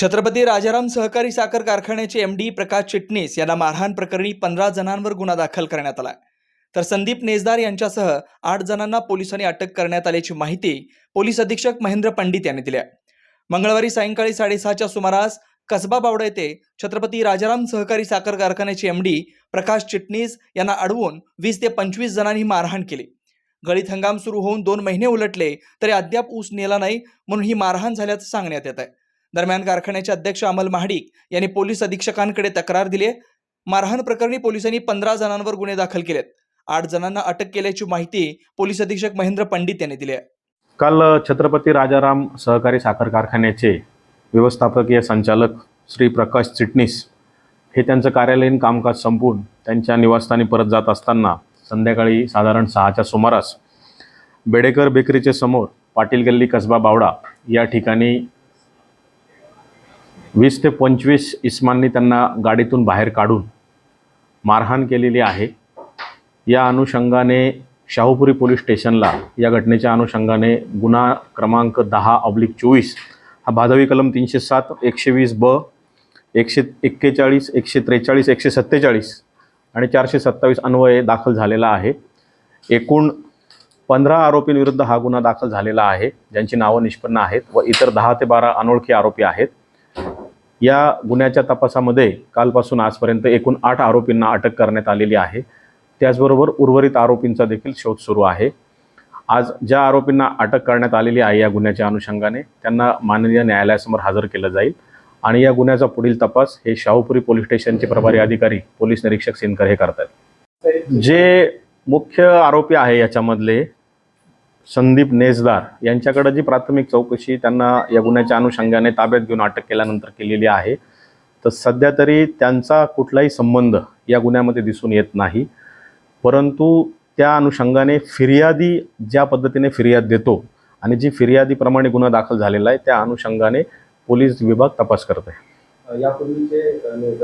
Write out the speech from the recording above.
छत्रपती राजाराम सहकारी साखर कारखान्याचे एम डी प्रकाश चिटणीस यांना मारहाण प्रकरणी पंधरा जणांवर गुन्हा दाखल करण्यात आला. तर संदीप नेजदार यांच्यासह आठ जणांना पोलिसांनी अटक करण्यात आल्याची माहिती पोलीस अधीक्षक महेंद्र पंडित यांनी दिली मंगळवारी सायंकाळी साडेसहाच्या सुमारास कसबा बावडा येथे छत्रपती राजाराम सहकारी साखर कारखान्याचे एम डी प्रकाश चिटणीस यांना अडवून वीस ते पंचवीस जणांनी मारहाण केली. गळीत हंगाम सुरू होऊन दोन महिने उलटले तरी अद्याप ऊस नेला नाही म्हणून ही मारहाण झाल्याचं सांगण्यात येत आहे. दरम्यान कारखान्याचे अध्यक्ष अमल महाडिक यांनी पोलीस अधीक्षकांकडे तक्रार दिली आहे. मारहाण प्रकरणी पोलिसांनी पंधरा जणांवर गुन्हे दाखल केलेत. आठ जणांना अटक केल्याची माहिती पोलीस अधीक्षक महेंद्र पंडित यांनी दिली आहे. काल छत्रपती राजाराम सहकारी साखर कारखान्याचे व्यवस्थापकीय संचालक श्री प्रकाश चिटणीस हे त्यांचं कार्यालयीन कामकाज संपवून त्यांच्या निवासस्थानी परत जात असताना संध्याकाळी साधारण सहाच्या सुमारास बेडेकर बेकरीचे समोर पाटील गल्ली कसबा बावडा या ठिकाणी वीस ते पंचवीस इस्मांनी त्यांना गाडीतून बाहेर काढून मारहाण केलेली आहे. या अनुषंगाने शाहूपुरी पोलीस स्टेशनला या घटनेच्या अनुषंगाने गुन्हा क्रमांक दहा ऑब्लिक चोवीस हा भादवी कलम तीनशे सात एकशे वीस ब एकशे एक्केचाळीस एकशे त्रेचाळीस एकशे सत्तेचाळीस आणि चारशे सत्तावीस अन्वये दाखल झालेला आहे. एकूण पंधरा आरोपींविरुद्ध हा गुन्हा दाखल झालेला आहे ज्यांची नावं निष्पन्न आहेत व इतर दहा ते बारा अनोळखी आरोपी आहेत. या गुन्ह्याच्या तपासामध्ये कालपासून आजपर्यंत एकूण आठ आरोपींना अटक करण्यात आलेली आहे. त्याचबरोबर उर्वरित आरोपींचा देखील शोध सुरू आहे. आज ज्या आरोपींना अटक करण्यात आलेली आहे या गुन्ह्याच्या अनुषंगाने त्यांना माननीय न्यायालयासमोर हजर केलं जाईल. आणि या गुन्ह्याचा पुढील तपास हे शाहूपुरी पोलीस स्टेशनचे प्रभारी अधिकारी पोलीस निरीक्षक सिनकर हे करतात जे मुख्य आरोपी आहे याच्यामधले संदीप नेजदार यांच्याकडे जी प्राथमिक चौकशी त्यांना या गुन्ह्याच्या अनुषंगाने ताब्यात घेऊन अटक केल्यानंतर केलेली आहे तर सध्या तरी त्यांचा कुठलाही संबंध या गुन्ह्यामध्ये दिसून येत नाही. परंतु त्या अनुषंगाने फिर्यादी ज्या पद्धतीने फिर्याद देतो आणि जी फिर्यादीप्रमाणे गुन्हा दाखल झालेला आहे त्या अनुषंगाने पोलीस विभाग तपास करत आहे. यापूर्वीचे